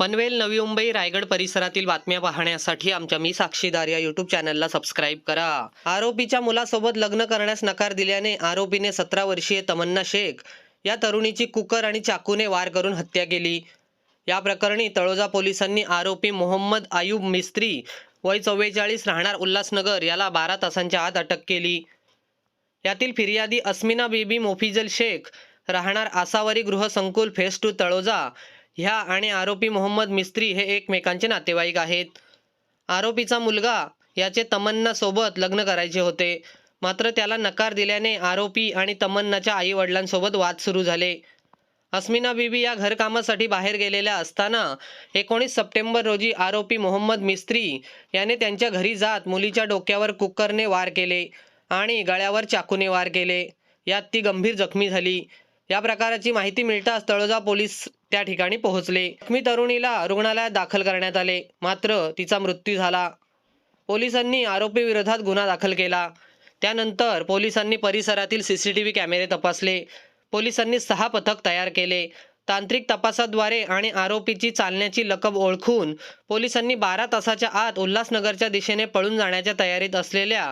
पनवेल नवी मुंबई रायगड परिसरातील बातम्या पाहण्यासाठी आमच्या मी साक्षीदार या युट्यूब चॅनलला सबस्क्राईब करा. आरोपीच्या मुलासोबत लग्न करण्यास नकार दिल्याने आरोपीने सतरा वर्षीय तमन्ना शेख या तरुणीची कुकर आणि चाकूने वार करून हत्या केली. या प्रकरणी तळोजा पोलिसांनी आरोपी मोहम्मद आयुब मिस्त्री वय चव्वेचाळीस राहणार उल्हासनगर याला बारा तासांच्या आत अटक केली. यातील फिर्यादी अस्मिना बेबी मोफिजल शेख राहणार आसावरी गृहसंकुल फेस टू तळोजा ह्या आणि आरोपी मोहम्मद मिस्त्री हे एकमेकांचे नातेवाईक आहेत. आरोपीचा मुलगा याचे तमन्ना सोबत लग्न करायचे होते. मात्र त्याला नकार दिल्याने आरोपी आणि तमन्नाच्या आई वडिलांसोबत वाद सुरू झाले. अस्मिना बीबी या घरकामासाठी बाहेर गेलेल्या असताना एकोणीस सप्टेंबर रोजी आरोपी मोहम्मद मिस्त्री याने त्यांच्या घरी जात मुलीच्या डोक्यावर कुकरने वार केले आणि गळ्यावर चाकूने वार केले. यात ती गंभीर जखमी झाली. या प्रकाराची माहिती मिळताच तळोजा पोलीस त्या ठिकाणी पोहोचले. जखमी तरुणीला रुग्णालयात दाखल करण्यात आले. मात्र तिचा मृत्यू झाला. पोलिसांनी आरोपी विरोधात गुन्हा दाखल केला. त्यानंतर पोलिसांनी परिसरातील सीसीटीव्ही कॅमेरे तपासले. पोलिसांनी सहा पथक तयार केले. तांत्रिक तपासाद्वारे आणि आरोपीची चालण्याची लकब ओळखून पोलिसांनी बारा तासाच्या आत उल्हासनगरच्या दिशेने पळून जाण्याच्या तयारीत असलेल्या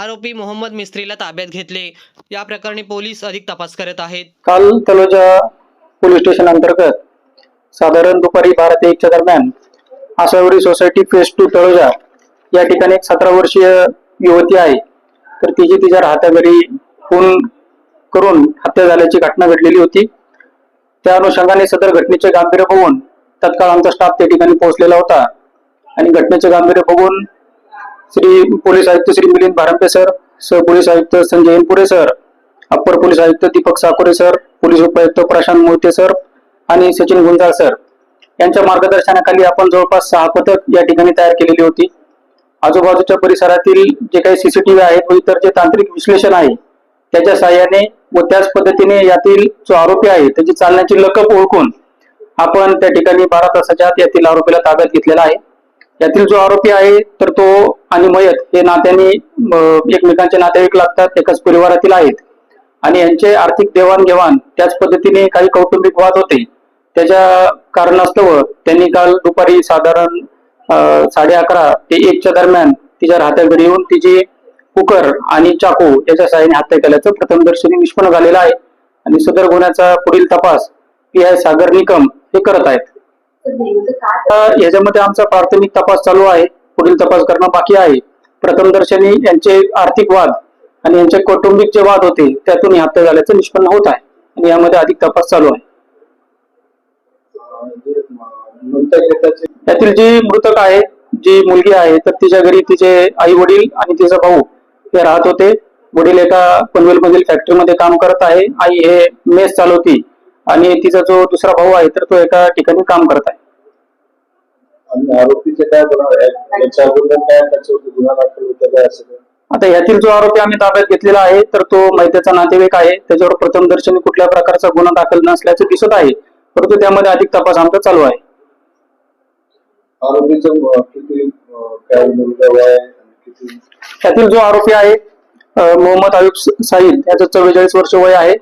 आरोपी मोहम्मद मिस्त्रीला ताब्यात घेतले. या प्रकरणी पोलीस अधिक तपास करत आहेत. काल तलोजा पोलीस स्टेशन अंतर्गत साधारण दुपारी बारा ते एकच्या दरम्यान Asawari society phase two Taloja या ठिकाणी एक सतरा वर्षीय युवती आहे. तर तिची तिच्या राहत्या घरी खून करून हत्या झाल्याची घटना घडलेली होती. त्या अनुषंगाने सदर घटनेचे गांभीर्य बघून तत्काळ आमचा स्टाफ त्या ठिकाणी पोहोचलेला होता. आणि घटनेचे गांभीर्य बघून श्री पोलीस आयुक्त श्री मिलिंद भारंपे सर सह पोलीस आयुक्त Sanjay Inpure sir upper police आयुक्त दीपक साकोरे सर पोलीस उपायुक्त प्रशांत मोहिते सर आणि सचिन गुंजाळ सर. यांच्या मार्गदर्शनाखाली आपण जवळपास सहा पथक या ठिकाणी तयार केलेली होती. आजूबाजूच्या परिसरातील जे काही सीसीटीव्ही आहेत व इतर जे तांत्रिक विश्लेषण आहे त्याच्या साहाय्याने व त्याच पद्धतीने यातील जो आरोपी आहे त्याची चालण्याची लकप ओळखून आपण त्या ठिकाणी बारा तासाच्या आत यातील आरोपीला ताब्यात घेतलेला आहे. यातील जो आरोपी आहे तर तो आणि मयत हे नात्याने एकमेकांचे नातेवाईक लागतात एकाच परिवारातील आहेत. आणि यांचे आर्थिक देवाणघेवाण त्याच पद्धतीने काही कौटुंबिक वाद होते. त्याच्या कारणास्तव त्यांनी काल दुपारी साधारण साडे अकरा ते एकच्या दरम्यान तिच्या राहत्या घरी येऊन तिची कुकर आणि चाकू याच्या सहाय्याने हत्या केल्याचं प्रथमदर्शनी निष्पन्न झालेलं आहे. आणि सदर गुन्ह्याचा पुढील तपास पी आय सागर निकम हे करत आहेत. याच्यामध्ये आमचा प्राथमिक तपास चालू आहे. पुढील तपास करणं बाकी आहे. प्रथमदर्शनी यांचे आर्थिक वाद आणि यांचे कौटुंबिक जे वाद होते त्यातून ही हत्या झाल्याचं निष्पन्न होत आहे. आणि यामध्ये अधिक तपास चालू आहे. यातील जी मृतक आहे जी मुलगी आहे तर तिच्या घरी तिचे आई वडील आणि तिचा भाऊ हे राहत होते. वडील एका पनवेल मधील फॅक्टरीमध्ये काम करत आहे. आई हे मेस चालवती आणि तिचा जो दुसरा भाऊ आहे तर तो एका ठिकाणी काम करत आहे? आता यातील जो आरोपी आम्ही ताब्यात घेतलेला आहे तर तो मैत्याचा नातेवाईक आहे. त्याच्यावर प्रथमदर्शनी कुठल्या प्रकारचा गुन्हा दाखल नसल्याचं दिसत आहे. परंतु त्यामध्ये अधिक तपास आमचा चालू आहे. आरोपीचं किती काय त्यातील जो आरोपी आहे मोहम्मद आयुब साईद याचं चव्वेचाळीस वर्ष वय आहे.